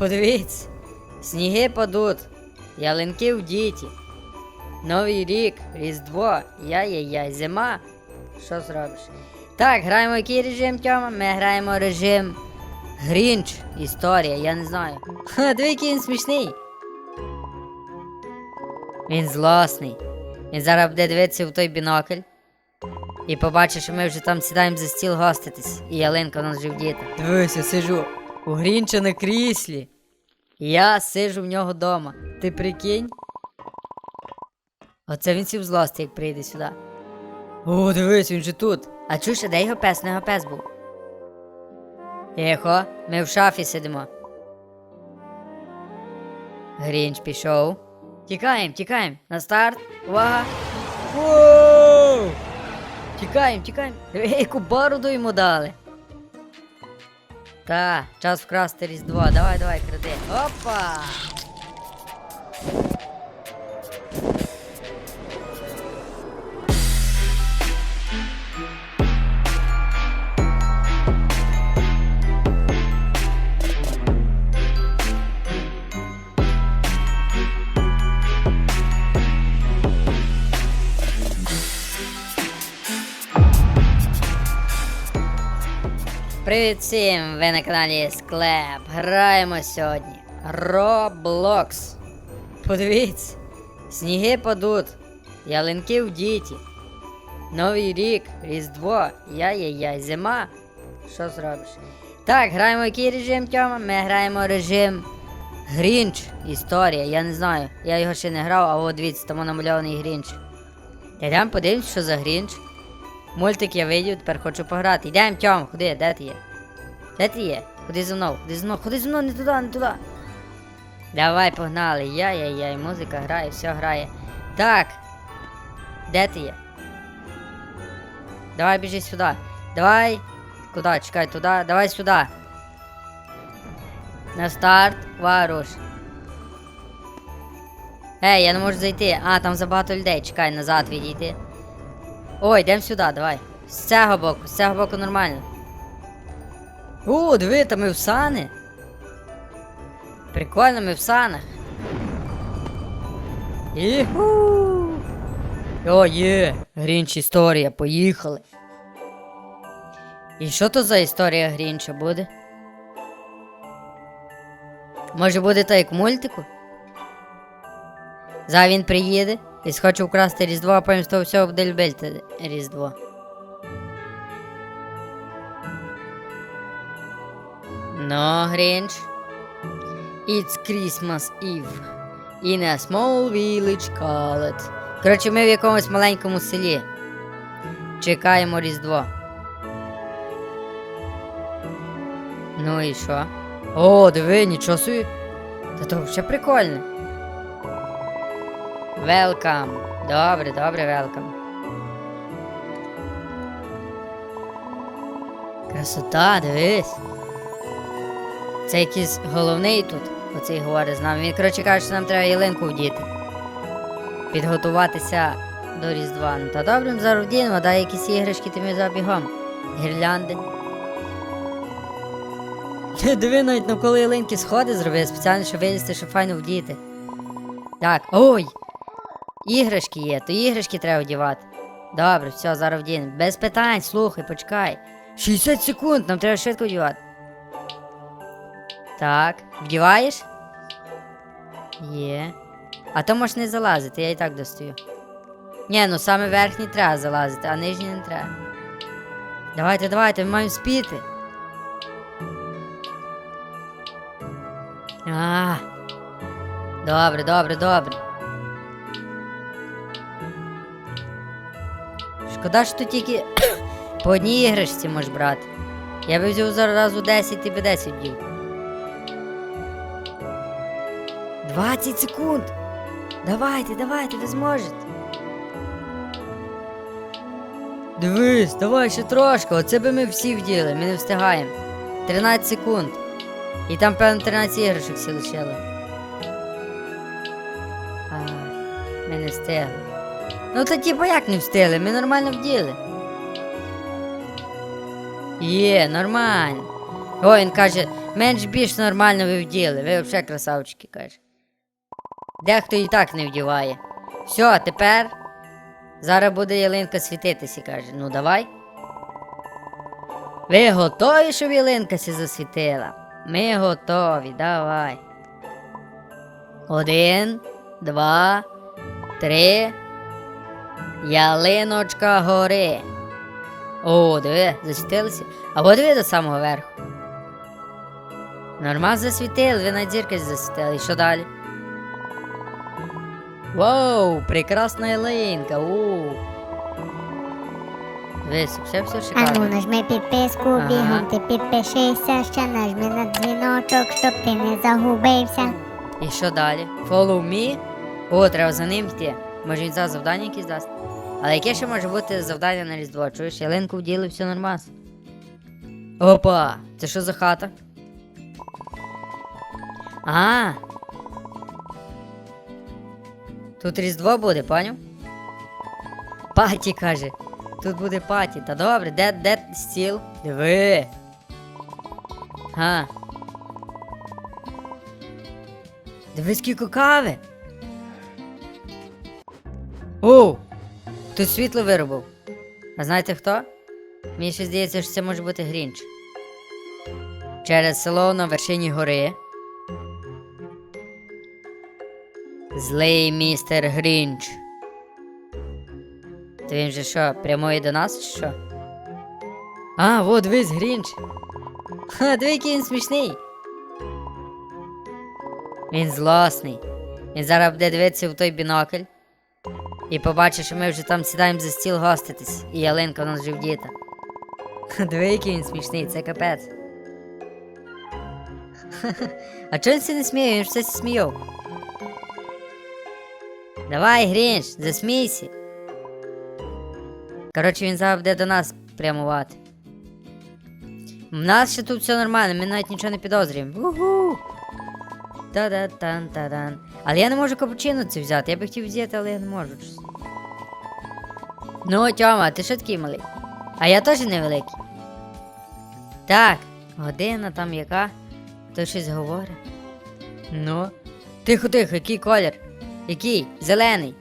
Подивіться, сніги падуть, ялинки в діті. Новий рік, Різдво, яй-яй-яй, зима. Що зробиш? Так, граємо який режим, Тьома? Ми граємо режим Грінч. Історія, я не знаю. Ха, диви, який він смішний. Він злосний. Він зараз буде дивитися в той бінокль. І побачить, що ми вже там сідаємо за стіл гоститись, і ялинка в нас вже вдіта. Дивися, сижу у Грінча на кріслі. Я сижу в нього вдома. Ти прикинь? Оце він сів злости, як прийде сюди. О, дивись, він же тут. А чуєш, а де його пес? Не його пес був. Тихо, ми в шафі сидимо. Грінч пішов. Тікаємо, тікаємо. На старт. Увага. Воу! Тікаємо, тікаємо. Яку бороду йому дали. Та, час вкрасти Різдво. Давай, давай, кради. Опа! Привіт всім! Ви на каналі Склеп. Граємо сьогодні. Roblox. Подивіться, сніги падуть, ялинки в діті. Новий рік, Різдво, яй-яй-яй, зима. Що зробиш? Так, граємо який режим, Тьома? Ми граємо режим Грінч. Історія, я не знаю. Я його ще не грав, а от дивіться, там намальований Грінч. Йдемо подивимось, що за Грінч. Мультик я видів, тепер хочу пограти. Йдемо, Тьом, ходи, де ти є? Де ти є? Ходи зі мною, ходи зі мною, ходи зі мною, не туди, не туди. Давай, погнали. Яй-яй-яй, музика грає, все грає. Так. Де ти є? Давай біжи сюди. Давай. Куди? Чекай, туди. Давай сюди. На старт, варуш. Ей, я не можу зайти. А, там забагато людей. Чекай, назад відійти. Ой, йдемо сюди, давай. З цього боку, з цього боку нормально. О, диви, там ми в сани. Прикольно, ми в санах. Іху. О, є, Грінч історія, поїхали. І що то за історія Грінча буде? Може буде так як мультику? За він приїде і схоче вкрасти Різдво, а потім з того всього буде любити Різдво. No, Грінч. It's Christmas Eve. In a small village called. Коротше, ми в якомусь маленькому селі. Чекаємо Різдво. Ну і що? О, диви, нічого собі. Та то взагалі прикольно. Велкам. Добре, добре, велкам. Красота, дивись. Це якийсь головний тут, оцей говорить з нами. Він, коротше, каже, що нам треба ялинку вдіти. Підготуватися до Різдва. Ну та добре, ми зараз вдінемо, дай якісь іграшки ти ми забігом. Гірлянди. Диви, навіть навколо ялинки сходи зробив спеціально, щоб вилізти, щоб файно вдіти. Так, ой! Іграшки є, то іграшки треба вдівати. Добре, все, зараз вдінемо. Без питань, слухай, почекай. 60 секунд, нам треба швидко вдівати. Так, вдіваєш? Є. А то можеш не залазити, я і так достаю. Ні, ну саме верхній треба залазити, а нижній не треба. Давайте, давайте, ми маємо спіти. А. Добре, добре, добре. Шкода, що тут тільки по одній іграшці можеш брати. Я би взяв зараз у 10, ти би 10 вдів. 20 секунд. Давайте, давайте, ви зможете. Дивись, давай ще трошки. Оце би ми всі вділи, ми не встигаємо. 13 секунд. І там, певно, 13 іграшок всі лишили. А, ми не встигли. Ну то типу як не встигли? Ми нормально вділи. Є, нормально. О, він каже, Менш більш нормально ви вділи, ви взагалі красавчики, каже. Дехто і так не вдіває. Все, тепер зараз буде ялинка світитися, каже. Ну давай. Ви готові, щоб ялинка сі засвітила? Ми готові, давай. Один, два, три. Ялиночка гори. О, диви, засвітилися. Або диви до самого верху. Нормально засвітили, ви на дірки засвітили. І що далі? Вау, прекрасна ялинка. У. Дивись, все все А ну шикарно. нажми підписку, Ага. бігом ти підпишися, ще нажми на дзвіночок, щоб ти не загубився. І що далі? Follow me. О, треба за ним йти. Може він за завдання якісь дасть. Але яке ще може бути завдання на Різдво? Чуєш, ялинку вділи, все нормально. Опа! Це що за хата? А. Тут Різдво буде, поняв? Паті каже. Тут буде паті. Та добре, де, де стіл? Диви. А. Диви скільки кави. О! Тут світло виробив. А знаєте хто? Мені ще здається, що це може бути Грінч. Через село на вершині гори. Злий містер Грінч. То він же що, прямує до нас чи що? А, вот дивись, Грінч. Ха, диви, який він смішний. Він злосний. Він зараз буде дивитися в той бінокль. І побачить, що ми вже там сідаємо за стіл гоститись, і ялинка в нас вже вдіта. Диви, який він смішний, це капець. А чого він не сміє? Він все сміяв. Давай, Грінч, засмійся. Коротше, він зараз буде до нас прямувати. У нас ще тут все нормально, ми навіть нічого не підозрюємо. Угу. Та-да-тан, та-дан. Але я не можу капучино це взяти. Я би хотів взяти, але я не можу. Ну, Тьома, ти що такий малий? А я теж невеликий. Так, година там яка? Хто щось говорить? Ну. Тихо, тихо, який колір? Який? Зелений.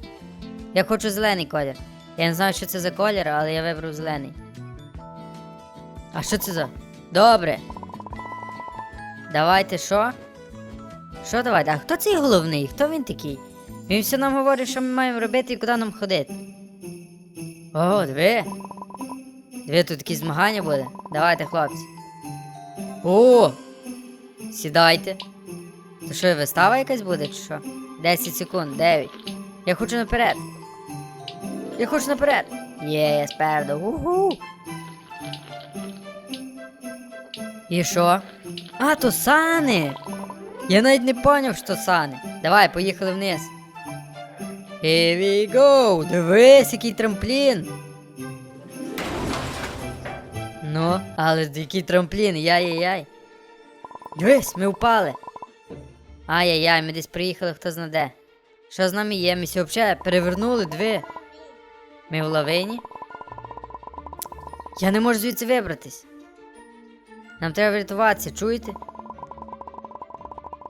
Я хочу зелений колір. Я не знаю, що це за колір, але я вибрав зелений. А що це за? Добре. Давайте що? Що давайте? А хто цей головний? Хто він такий? Він все нам говорить, що ми маємо робити і куди нам ходити. О, диви. Диви, тут якісь змагання буде. Давайте, хлопці. О! Сідайте. То що, вистава якась буде, чи що? 10 секунд, 9. Я хочу наперед. Я хочу наперед. Є, я спереду. Уху. І що? А, то сани! Я навіть не поняв, що сани. Давай, поїхали вниз. Here we go! Дивись, який трамплін. Ну, але який трамплін, яй-яй-яй. Дивись, ми впали. Ай-яй-яй, ми десь приїхали, хто зна де. Що з нами є? Ми взагалі перевернули дві. Ми в лавині. Я не можу звідси вибратись. Нам треба врятуватися, чуєте?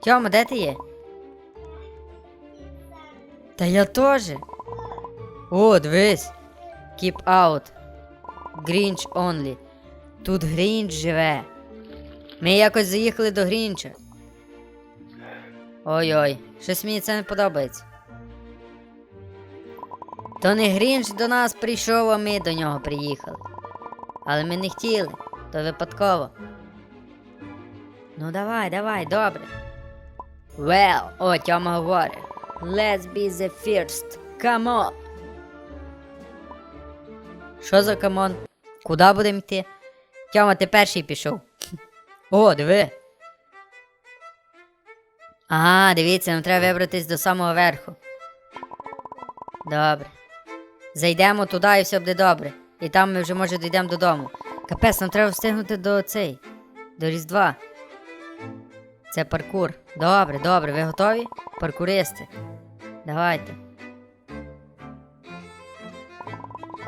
Тьома, де ти є? Та я теж. О, дивись. Keep out. Grinch only. Тут Грінч живе. Ми якось заїхали до Грінча. Ой-ой, щось мені це не подобається. То не Грінч до нас прийшов, а ми до нього приїхали. Але ми не хотіли, то випадково. Ну давай, давай, добре. Well, о, Тьома говорить. Let's be the first. Come on. Що за камон? Куди будемо йти? Тьома, ти перший пішов. О, диви. Ага, дивіться, нам треба вибратись до самого верху. Добре. Зайдемо туди і все буде добре. І там ми вже, може, дійдемо додому. Капець, нам треба встигнути до цей. До Різдва. Це паркур. Добре, добре, ви готові? Паркуристи. Давайте.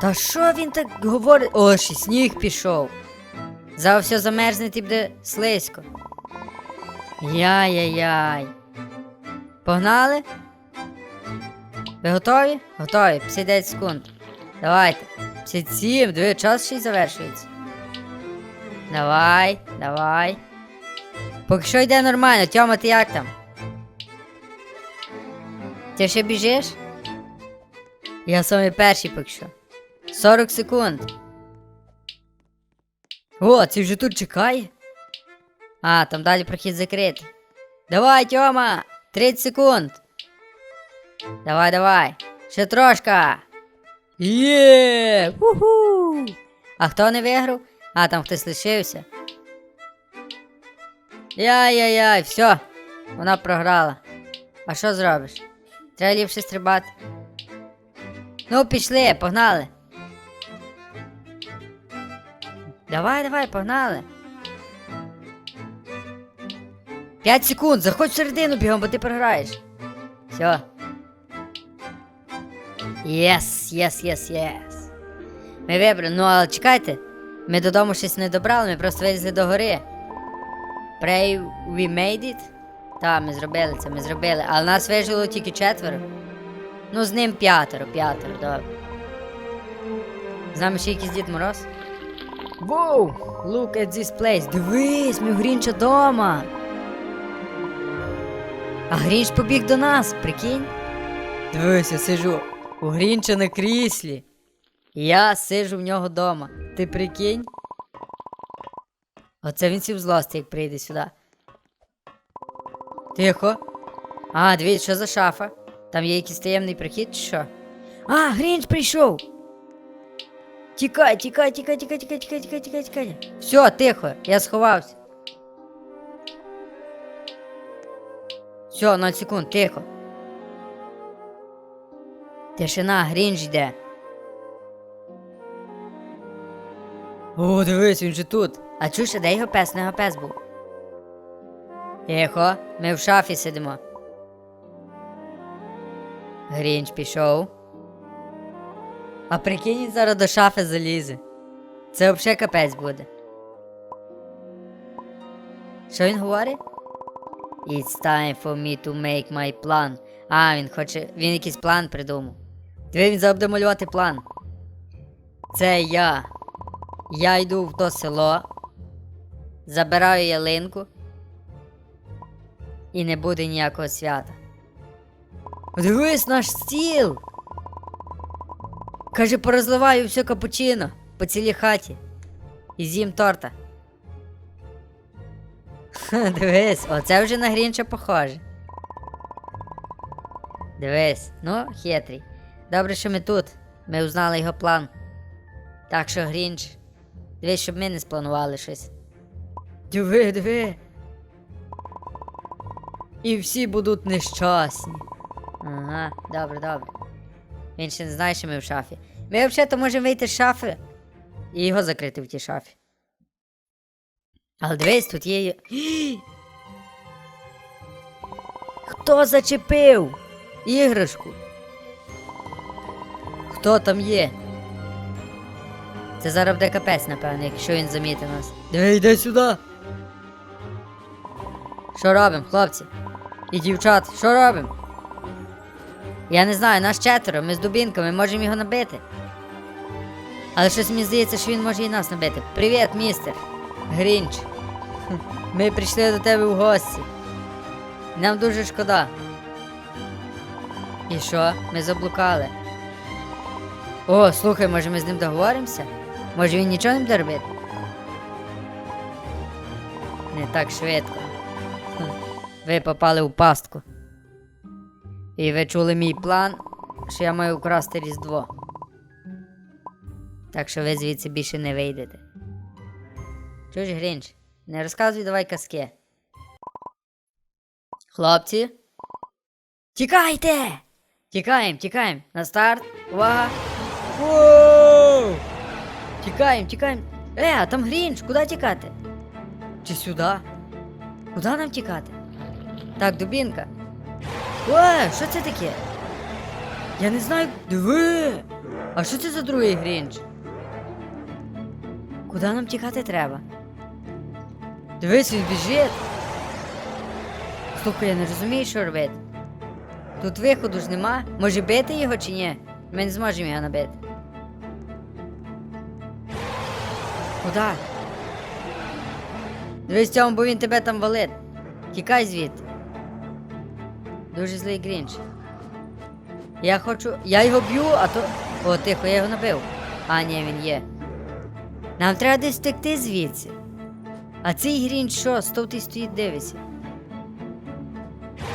Та що він так говорить? О, ще сніг пішов. За все замерзне і буде слизько. Яй-яй-яй. Погнали? Ви готові? Готові. 59 секунд. Давайте. 57, диви, час ще й завершується. Давай, давай. Поки що йде нормально, Тьома, ти як там? Ти ще біжиш? Я самий перший поки що. 40 секунд. О, це вже тут чекає. А, там далі прохід закритий. Давай, Тьома! 30 секунд. Давай, давай. Ще трошка. Є! Уху! А хто не виграв? А, там хтось лишився. Яй-яй-яй, все. Вона програла. А що зробиш? Треба ліпше стрибати. Ну, пішли, погнали. Давай, давай, погнали. П'ять секунд, заходь всередину бігом, бо ти програєш. Все. Єс, єс, єс, єс. Ми вибрали, ну але чекайте. Ми додому щось не добрали, ми просто вилізли до гори. Pray we made it? Так, ми зробили це, ми зробили. Але нас вижило тільки четверо. Ну, з ним п'ятеро, п'ятеро, добре. З нами ще якийсь Дід Мороз. Воу! Look at this place. Дивись, ми в Грінча дома. А Грінч побіг до нас, прикинь. Дивись, я сижу у Грінча на кріслі. Я сижу в нього дома. Ти прикинь? Оце він сів злости, як прийде сюди. Тихо. А, дивись, що за шафа? Там є якийсь таємний прихід, чи що? А, Грінч прийшов! Тікай, тікай, тікай, тікай, тікай, тікай, тікай, тікай, тікай. Все, тихо, я сховався. Все, 0 секунд, тихо. Тишина, Грінч йде. О, дивись, він же тут. А чуєш, де його пес? Не пес був. Тихо, ми в шафі сидимо. Грінч пішов. А прикинь, зараз до шафи залізе. Це взагалі капець буде. Що він говорить? It's time for me to make my plan. А, він хоче. Він якийсь план придумав. Диви, він забуде малювати план. Це я. Я йду в то село. Забираю ялинку. І не буде ніякого свята. Дивись наш стіл. Каже, порозливаю все капучино по цілій хаті. І з'їм торта. Дивись, оце вже на Грінча похоже. Дивись, ну, хитрий. Добре, що ми тут. Ми узнали його план. Так що Грінч. Дивись, щоб ми не спланували щось. Диви, диви. І всі будуть нещасні. Ага, добре, добре. Він ще не знає, що ми в шафі. Ми взагалі можемо вийти з шафи і його закрити в тій шафі. Але дивись, тут є. Хто зачепив іграшку? Хто там є? Це зараз буде капець, напевно, якщо він замітить нас. Диви, йди сюди. Що робимо, хлопці? І дівчат, що робимо? Я не знаю, нас четверо, ми з дубінками можемо його набити. Але щось мені здається, що він може і нас набити. Привіт, містер. Грінч. Ми прийшли до тебе в гості. Нам дуже шкода. І що? Ми заблукали. О, слухай, може ми з ним договоримося? Може він нічого не буде робити? Не так швидко. Ви попали в пастку. І ви чули мій план, що я маю украсти Різдво. Так що ви звідси більше не вийдете. Чуєш, Грінч, не розказуй давай казки. Хлопці. Тікайте! Тікаємо, тікаємо. На старт. Увага! Воу! Тікаємо, тікаємо. Е, а там Грінч, куди тікати? Чи сюди? Куди нам тікати? Так, дубінка. О, що це таке? Я не знаю. Диви! А що це за другий Грінч? Куди нам тікати треба? Дивись, він біжить. Слухай, я не розумію, що робити. Тут виходу ж нема. Може бити його чи ні? Ми не зможемо його набити. Куда? Дивись цьому, бо він тебе там валить. Тікай звідти. Дуже злий Грінч. Я хочу. Я його б'ю, а то. О, тихо, я його набив. А, ні, він є. Нам треба десь втекти звідси. А цей Грінч що, стовтий стоїть дивиться.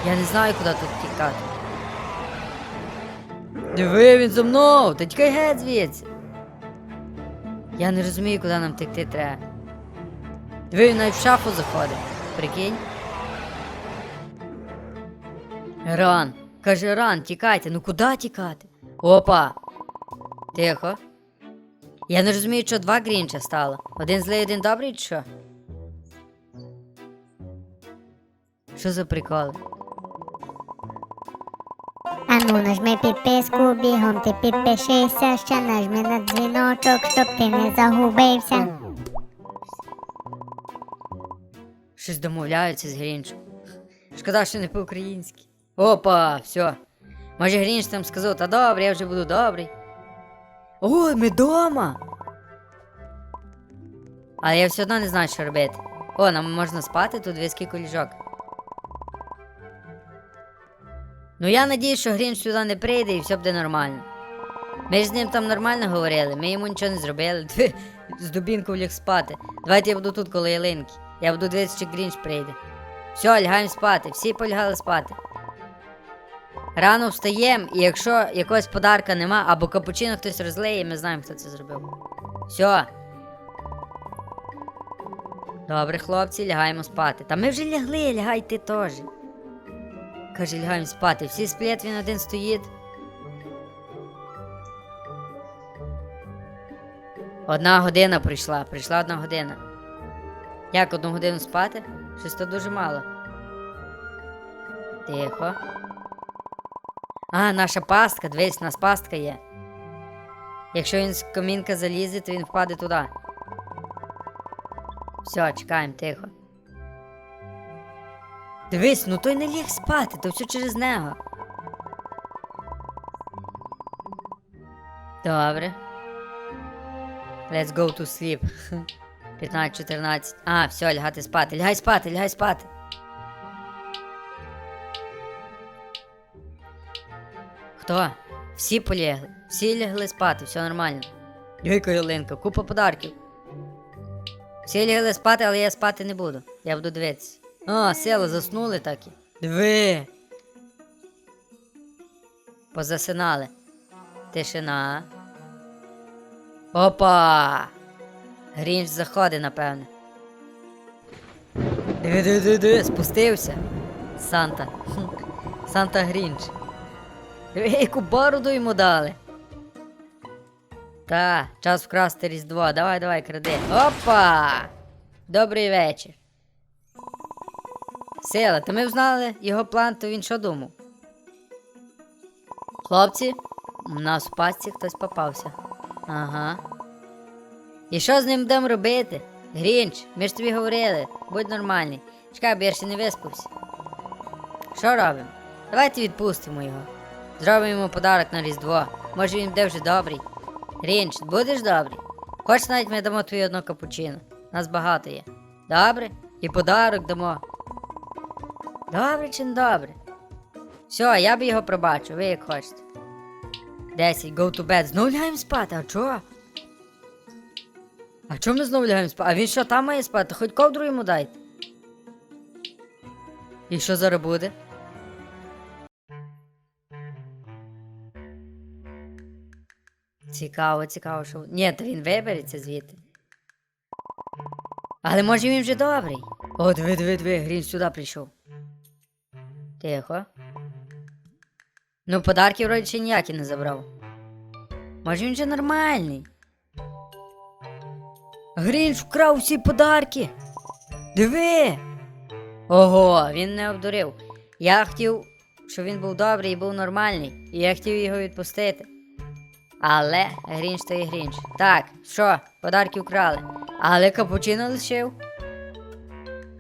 Я не знаю, куди тут тікати. Диви, він за мною! Та тікай геть звідси. Я не розумію, куди нам текти треба. Диви, він навіть в шафу заходить. Прикинь. Ран. Каже Ран, тікайте. Ну куди тікати? Опа. Тихо. Я не розумію, що два Грінча стало. Один злий, один добрий, чи що? Що за приколи? А ну нажми підписку, бігом ти підпишися, ще нажми на дзвіночок, щоб ти не загубився. Щось домовляються з Грінчем. Шкода, що не по-українськи. Опа, все. Може Грінч там сказав, та добре, я вже буду добрий. Ой, ми дома. Але я все одно не знаю, що робити. О, нам можна спати, тут весь скільки ліжок. Ну я надіюсь, що Грінч сюди не прийде і все буде нормально. Ми ж з ним там нормально говорили, ми йому нічого не зробили. З дубінку ліг спати. Давайте я буду тут коло ялинки. Я буду дивитися, чи Грінч прийде. Все, лягаємо спати, всі полягали спати. Рано встаємо, і якщо якогось подарка нема, або капучино хтось розлиє, ми знаємо, хто це зробив. Все. Добре, хлопці, лягаємо спати. Та ми вже лягли, лягай ти теж. Каже, лягаємо спати. Всі сплять, він один стоїть. Одна година прийшла, прийшла одна година. Як одну годину спати? Щось то дуже мало. Тихо. А, наша пастка, дивись, у нас пастка є. Якщо він з комінка залізе, то він впаде туди. Все, чекаємо, тихо. Дивись, ну той не ліг спати, то все через нього. Добре. Let's go to sleep. 15-14. А, все, лягати спати. Лягай спати, лягай спати. Хто? Всі полягли. Всі лягли спати, все нормально. Йойка ялинка, купа подарків. Всі лягли спати, але я спати не буду. Я буду дивитися. О, села, заснули такі. Диви. Позасинали. Тишина. Опа! Грінч заходить, напевне. Диви, диви, диви, спустився. Санта. Санта Грінч. Диви, яку бороду йому дали. Та, час вкрасти Різдво. Давай, давай, кради. Опа! Добрий вечір. Сила, то ми взнали його план, то він що думав? Хлопці, у нас в пастці хтось попався. Ага. І що з ним будемо робити? Грінч, ми ж тобі говорили, будь нормальний. Чекай, бо я ще не виспався. Що робимо? Давайте відпустимо його. Зробимо йому подарок на Різдво. Може він буде вже добрий. Грінч, будеш добрий? Хоч навіть ми дамо тобі одну капучино. Нас багато є. Добре? І подарок дамо. Добре чи не добре? Все, я б його пробачу, ви як хочете. 10, go to bed. Знову лягаємо спати, а чого? А чому ми знову лягаємо спати? А він що там має спати? Хоч ковдру йому дайте. І що зараз буде? Цікаво, цікаво, що. Ні, то він вибереться звідти. Але може він вже добрий. О, диви, диви, диви, Грін сюди прийшов. Тихо. Ну, подарки вроді ще ніякі не забрав. Може він вже нормальний. Грінч вкрав всі подарки. Диви. Ого, він не обдурив. Я хотів, щоб він був добрий і був нормальний, і я хотів його відпустити. Але Грінч то і Грінч. Так, що, подарки вкрали. Але капучино лишив.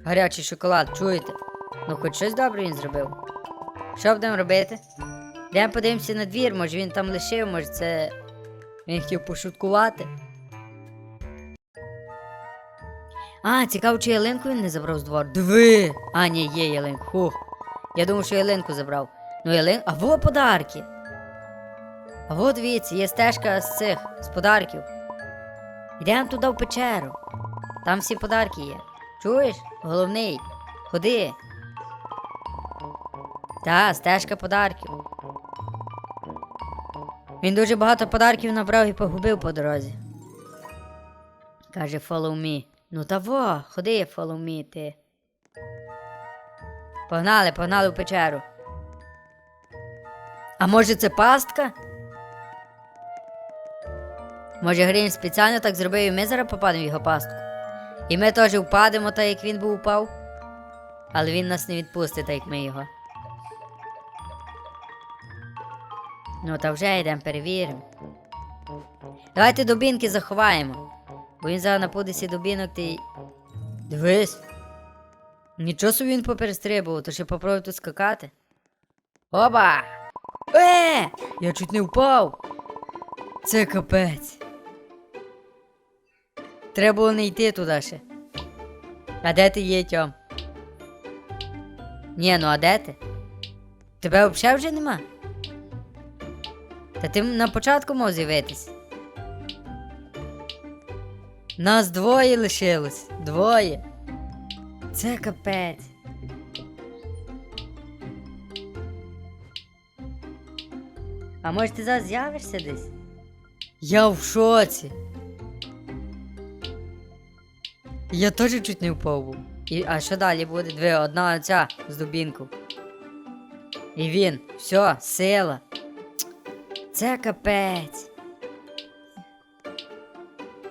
Гарячий шоколад, чуєте? Ну, хоч щось добре він зробив. Що будемо робити? Йдемо подивимося на двір, може він там лишив, може це. Він хотів пошуткувати. А, цікаво, чи ялинку він не забрав з двору. Диви! А, ні, є ялинка. Хух. Я думав, що ялинку забрав. Ну, ялин. А во подарки. Во дивіться, є стежка з цих, з подарків. Йдемо туди в печеру. Там всі подарки є. Чуєш? Головний. Ходи. Та, стежка подарків. Він дуже багато подарків набрав і погубив по дорозі. Каже, follow me. Ну та во, ходи, follow me, ти. Погнали, погнали в печеру. А може це пастка? Може Грінь спеціально так зробив і ми зараз попадемо в його пастку. І ми теж впадемо, так як він був упав. Але він нас не відпустить, так як ми його. Ну, та вже йдемо, перевіримо. Давайте дубінки заховаємо. Бо він зараз напуде сі дубінок ти. Дивись. Нічого собі він поперестрибував, то ще попробуй тут скакати. Оба! Е! Я чуть не впав. Це капець. Треба було не йти туди ще. А де ти є, Тьом? Ні, ну а де ти? Тебе взагалі вже нема? Та ти на початку мав з'явитись. Нас двоє лишилось. Двоє. Це капець. А може ти зараз з'явишся десь? Я в шоці. Я теж чуть не впав. І, а що далі буде? Дві, одна оця з дубінку. І він. Все, сила. Це капець.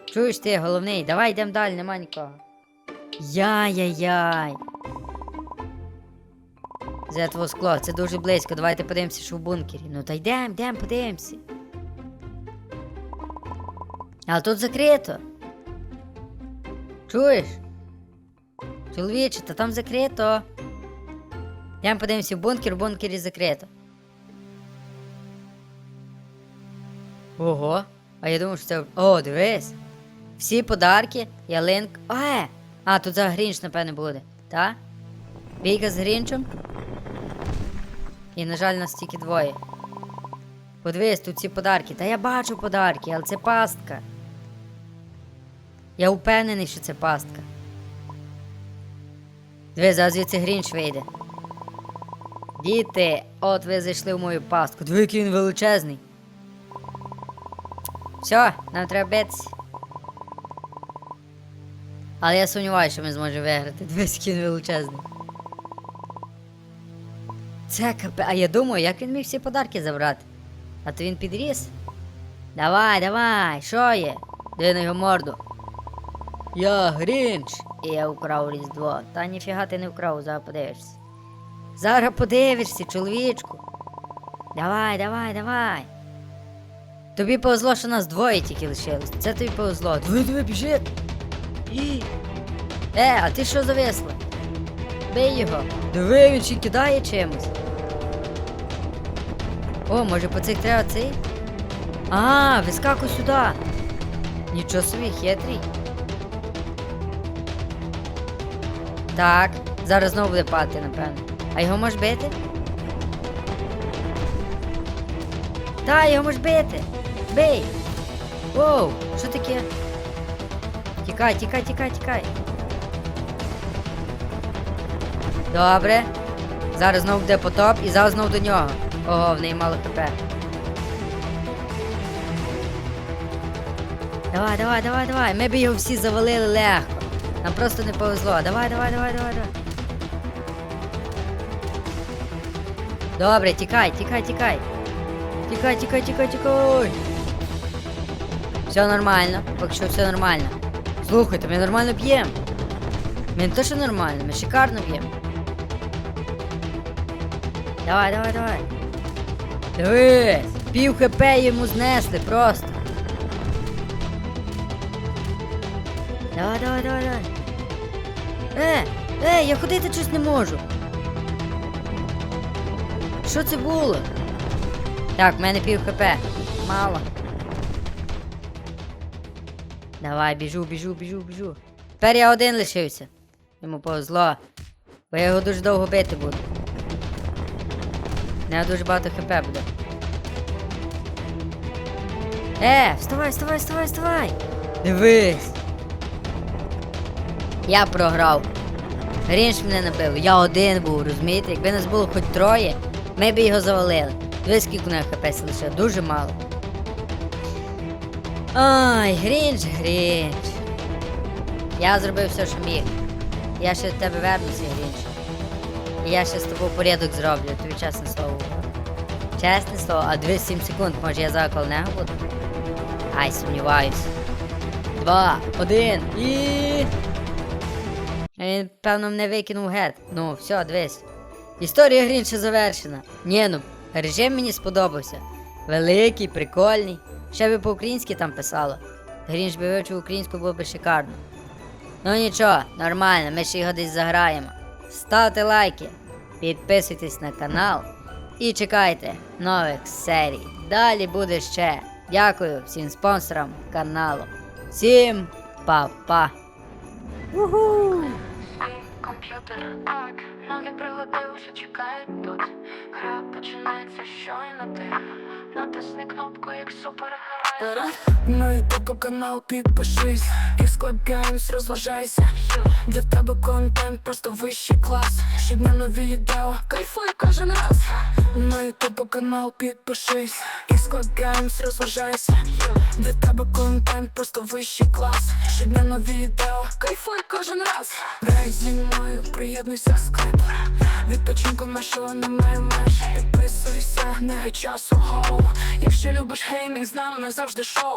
Чуєш ти, головний, давай йдемо далі, нема нікого. Яй-яй-яй. Зетво скло, це дуже близько. Давайте подивимося, що в бункері. Ну та йдемо, йдемо, подивимося. Але тут закрито. Чуєш? Чоловіче, та там закрито. Йдемо подивимося в бункер, в бункері закрито. Ого, а я думав, що це. О, дивись. Всі подарки, ялинка. Е! А, тут за Грінч, напевне, буде. Та? Бійка з Грінчем. І, на жаль, нас тільки двоє. Подивись, тут ці подарки. Та я бачу подарки, але це пастка. Я впевнений, що це пастка. Диви, зараз звідси Грінч вийде. Діти, от ви зайшли в мою пастку. Диви, який він величезний. Все, нам треба битися. Але я сумніваюся, що ми зможемо виграти. Дивись, який він величезний. Це капе. А я думаю, як він міг всі подарки забрати? А то він підріс? Давай, давай, що є? Диви на його морду. Я Грінч. І я украв Різдво. Та ніфіга ти не вкрав, зараз подивишся. Зараз подивишся, чоловічку. Давай, давай, давай. Тобі повезло, що нас двоє тільки лишилось. Це тобі повезло. Диви, диви, біжи. І. Е, а ти що зависла? Бий його. Диви, він ще кидає чимось. О, може по цих треба цей? А, вискакуй сюди. Нічого собі, хитрий. Так, зараз знову буде падати, напевно. А його можеш бити? Та, його можеш бити. Бей! Воу, що таке? Тікай, тікай, тікай, тікай. Добре. Зараз знову буде потоп і зараз знову до нього. Ого, в неї мало хп. Давай, давай, давай, давай. Ми б його всі завалили легко. Нам просто не повезло. Давай, давай, давай, давай, давай. Добре, тікай, тікай, тікай. Тікай, тікай, тікай, тікай. Все нормально, поки що все нормально. Слухайте, ми нормально п'ємо. Ми не то, що нормально, ми шикарно п'ємо. Давай, давай, давай. Дивись, пів хп йому знесли просто. Давай, давай, давай, давай. Е, е, я ходити щось не можу. Що це було? Так, в мене пів хп. Мало. Давай, біжу, біжу, біжу, біжу. Тепер я один лишився. Йому повезло. Бо я його дуже довго бити буду. У нього дуже багато хп буде. Е, вставай, вставай, вставай, вставай! Дивись! Я програв. Грінш мене набив, я один був, розумієте? Якби нас було хоч троє, ми б його завалили. Дивись, скільки у нього хп лише, дуже мало. Ай, Грінч, Грінч. Я зробив все, що міг. Я ще до тебе вернуся, Грінч. І я ще з тобою порядок зроблю, тобі чесне слово. Чесне слово, а 207 секунд, може я закол не буду? Ай, сумніваюсь. Два, один і. Він, певно, мене викинув гет. Ну, все, дивись. Історія Грінча завершена. Ні, ну, режим мені сподобався. Великий, прикольний. Ще би по-українськи там писало. Грінч би вивчив українську, було би шикарно. Ну нічого, нормально, ми ще його десь заграємо. Ставте лайки, підписуйтесь на канал і чекайте нових серій. Далі буде ще. Дякую всім спонсорам каналу. Всім па-па! Комп'ютер так, ноги пригодив, що чекають тут. Гра починається щойно ти. Натисни кнопку, як супергерой. На ютуб канал підпишись і складаємось, розважайся. Для тебе контент просто вищий клас. Щодня нові відео, кайфуй кожен раз. На ютуб канал підпишись і складаємось, розважайся. Для тебе контент просто вищий клас. Щодня нові відео, кайфуй кожен раз. Грай зі мною, приєднуйся скрип. Відпочинку нашого немає меж. Підписуйся, не часу хоу Якщо любиш геймінг, з нами завжди шоу.